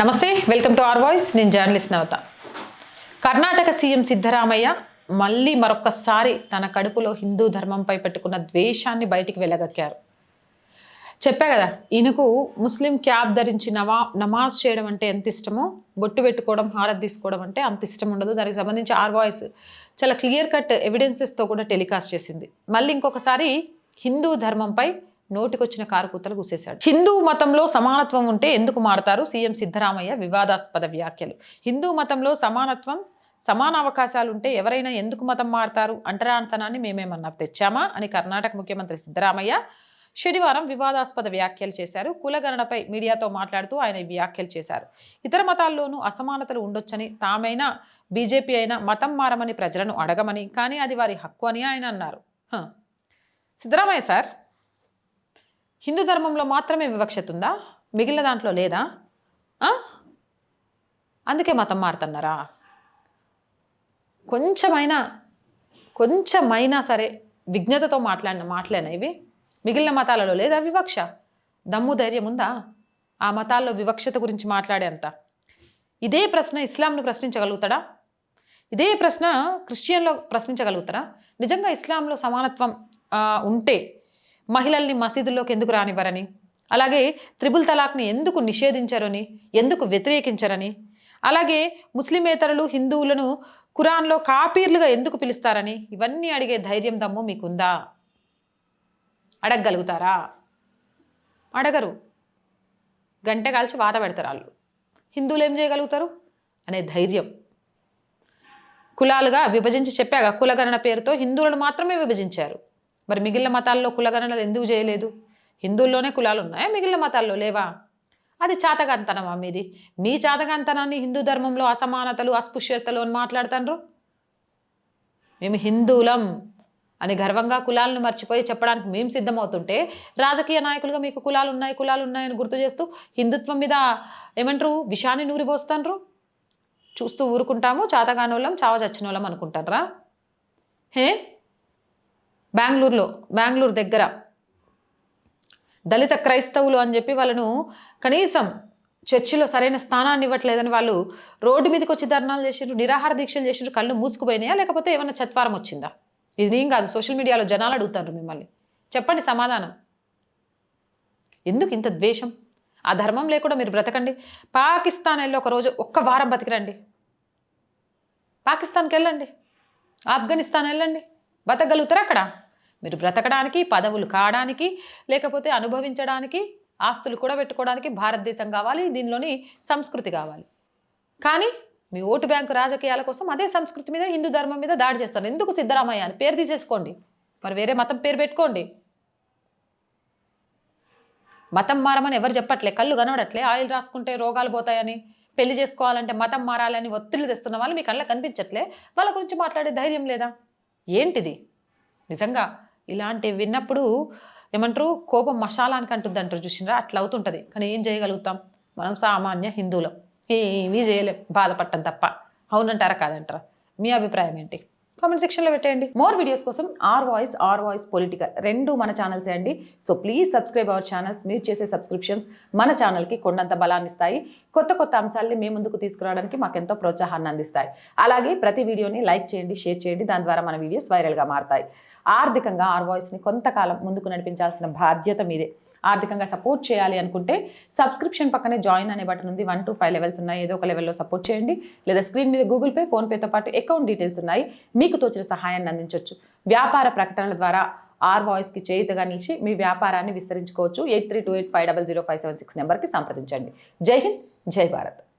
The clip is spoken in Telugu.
నమస్తే వెల్కమ్ టు ఆర్ వాయిస్. నేను జర్నలిస్ట్ నవత. కర్ణాటక సీఎం సిద్ధరామయ్య మళ్ళీ మరొక్కసారి తన కడుపులో హిందూ ధర్మంపై పెట్టుకున్న ద్వేషాన్ని బయటికి వెళ్ళగక్కారు చెప్పా కదా ఈయనకు ముస్లిం క్యాబ్ ధరించి నవా నమాజ్ చేయడం అంటే ఎంత ఇష్టమో బొట్టు పెట్టుకోవడం హారత్ తీసుకోవడం అంటే అంత ఇష్టం ఉండదు. దానికి సంబంధించి ఆర్ వాయిస్ చాలా క్లియర్ కట్ ఎవిడెన్సెస్తో కూడా టెలికాస్ట్ చేసింది. మళ్ళీ ఇంకొకసారి హిందూ ధర్మంపై నోటికొచ్చిన కారుకూతలు గుసేశాడు. హిందూ మతంలో సమానత్వం ఉంటే ఎందుకు మారతారు? సీఎం సిద్ధరామయ్య వివాదాస్పద వ్యాఖ్యలు. హిందూ మతంలో సమానత్వం సమాన అవకాశాలు ఉంటే ఎవరైనా ఎందుకు మతం మారతారు? అంటరానితనాన్ని మేమేమన్నా తెచ్చామా? అని కర్ణాటక ముఖ్యమంత్రి సిద్ధరామయ్య శనివారం వివాదాస్పద వ్యాఖ్యలు చేశారు. కులగణనపై మీడియాతో మాట్లాడుతూ ఆయన వ్యాఖ్యలు చేశారు. ఇతర మతాల్లోనూ అసమానతలు ఉండొచ్చని తామైనా బీజేపీ అయినా మతం మారమని ప్రజలను అడగమని కానీ అది వారి హక్కు అని ఆయన అన్నారు. సిద్ధరామయ్య సార్ హిందూ ధర్మంలో మాత్రమే వివక్షత ఉందా? మిగిలిన దాంట్లో లేదా? అందుకే మతం మారుతున్నారా? కొంచెమైనా కొంచెమైనా సరే విజ్ఞతతో మాట్లాడిన మాటలేనా ఇవి? మిగిలిన మతాలలో లేదా వివక్ష? దమ్ము ధైర్యం ఉందా? ఆ మతాల్లో వివక్షత గురించి మాట్లాడేంత? ఇదే ప్రశ్న ఇస్లాంను ప్రశ్నించగలుగుతాడా? ఇదే ప్రశ్న క్రిస్టియన్లో ప్రశ్నించగలుగుతారా? నిజంగా ఇస్లాంలో సమానత్వం ఉంటే మహిళల్ని మసీదుల్లోకి ఎందుకు రానివ్వరని? అలాగే త్రిబుల్ తలాక్ని ఎందుకు నిషేధించరని? ఎందుకు వ్యతిరేకించరని? అలాగే ముస్లిమేతరులు హిందువులను ఖురాన్లో కాపీర్లుగా ఎందుకు పిలుస్తారని? ఇవన్నీ అడిగే ధైర్యం దమ్ము మీకుందా? అడగగలుగుతారా? అడగరు. గంట కాల్చి వాత పెడతారు వాళ్ళు. హిందువులు ఏం చేయగలుగుతారు? అనే ధైర్యం. కులాలుగా విభజించి చెప్పాగా కులగణన పేరుతో హిందువులను మాత్రమే విభజించారు. మరి మిగిలిన మతాల్లో కులగణనలు ఎందుకు చేయలేదు? హిందువుల్లోనే కులాలు ఉన్నాయా? మిగిలిన మతాల్లో లేవా? అది చాతగాంతనమా మీది? మీ చాతగాంతనాన్ని హిందూ ధర్మంలో అసమానతలు అస్పృశ్యతలు అని మాట్లాడుతాండ్రు? మేము హిందువులం అని గర్వంగా కులాలను మర్చిపోయి చెప్పడానికి మేము సిద్ధమవుతుంటే రాజకీయ నాయకులుగా మీకు కులాలు ఉన్నాయి కులాలు ఉన్నాయని గుర్తు చేస్తూ హిందుత్వం మీద ఏమంటారు? విషాన్ని నూరిపోస్తాండ్రు? చూస్తూ ఊరుకుంటాము చాతగానోళ్ళం చావ చచ్చినోళ్ళం అనుకుంటారా హే? బెంగళూరులో బెంగళూరు దగ్గర దళిత క్రైస్తవులు అని చెప్పి వాళ్ళను కనీసం చర్చిలో సరైన స్థానాన్ని ఇవ్వట్లేదని వాళ్ళు రోడ్డు మీదకి వచ్చి ధర్నాలు చేసిండ్రు నిరాహార దీక్షలు చేసిండ్రు కళ్ళు మూసుకుపోయినాయా? లేకపోతే ఏమైనా చత్వారం వచ్చిందా? ఇది నేను కాదు సోషల్ మీడియాలో జనాలు అడుగుతారు మిమ్మల్ని. చెప్పండి సమాధానం. ఎందుకు ఇంత ద్వేషం? ఆ ధర్మం లేకుండా మీరు బ్రతకండి. పాకిస్తాన్ వెళ్ళి ఒక రోజు ఒక్క వారం బతికిరండి. పాకిస్తాన్కి వెళ్ళండి. ఆఫ్ఘనిస్తాన్ వెళ్ళండి. బతకగలుగుతారా అక్కడ? మీరు బ్రతకడానికి పదవులు కావడానికి లేకపోతే అనుభవించడానికి ఆస్తులు కూడా పెట్టుకోవడానికి భారతదేశం కావాలి దీనిలోని సంస్కృతి కావాలి. కానీ మీ ఓటు బ్యాంకు రాజకీయాల కోసం అదే సంస్కృతి మీద హిందూ ధర్మం మీద దాడి చేస్తారు. ఎందుకు సిద్ధరామయ్య అని? పేరు తీసేసుకోండి. మరి వేరే మతం పేరు పెట్టుకోండి. మతం మారమని ఎవరు చెప్పట్లే? కళ్ళు కనబడట్లే? ఆయిల్ రాసుకుంటే రోగాలు పోతాయని? పెళ్ళి చేసుకోవాలంటే మతం మారాలని ఒత్తిళ్ళు తెస్తున్న వాళ్ళు మీ కళ్ళకి కనిపించట్లే? వాళ్ళ గురించి మాట్లాడే ధైర్యం లేదా? ఏంటిది? నిజంగా ఇలాంటివి విన్నప్పుడు ఏమంటారు? కోపం మసాలానికి అంటుంది అంటారు చూసినరా? అట్లా అవుతుంటుంది. కానీ ఏం చేయగలుగుతాం? మనం సామాన్య హిందువులం. ఏమీ చేయలేం. బాధపడటం తప్ప. అవునంటారా? కాదంటారా? మీ అభిప్రాయం ఏంటి? కామెంట్ సెక్షన్లో పెట్టేయండి. మోర్ వీడియోస్ కోసం R voice R voice political రెండు మన ఛానల్సే అండి. So please subscribe our channels మీరు చేసే సబ్స్క్రిప్షన్స్ మన ఛానల్కి కొండంత బలాన్ని ఇస్తాయి. కొత్త కొత్త అంశాలని మీ ముందుకు తీసుకురావడానికి మాకు ఎంతో ప్రోత్సాహాన్ని అందిస్తాయి. అలాగే ప్రతి వీడియోని లైక్ చేయండి షేర్ చేయండి. దాని ద్వారా మన వీడియోస్ వైరల్గా మారతాయి. ఆర్థికంగా ఆర్ వాయిస్ని కొంతకాలం ముందుకు నడిపించాల్సిన బాధ్యత మీదే. ఆర్థికంగా సపోర్ట్ చేయాలి అనుకుంటే సబ్స్క్రిప్షన్ పక్కనే జాయిన్ అనే బటన్ ఉంది. వన్ టు ఫైవ్ లెవెల్స్ ఉన్నాయి. ఏదో ఒక లెవెల్లో సపోర్ట్ చేయండి. లేదా స్క్రీన్ మీద గూగుల్ పే ఫోన్పేతో పాటు అకౌంట్ డీటెయిల్స్ ఉన్నాయి. మీకు తోచిన సహాయాన్ని అందించవచ్చు వ్యాపార ప్రకటనల ద్వారా ఆర్ వాయిస్కి చేయుతగా నిలిచి మీ వ్యాపారాన్ని విస్తరించుకోవచ్చు. Eight three two eight five double zero five seven six నెంబర్కి సంప్రదించండి. జై హింద్ జై భారత్.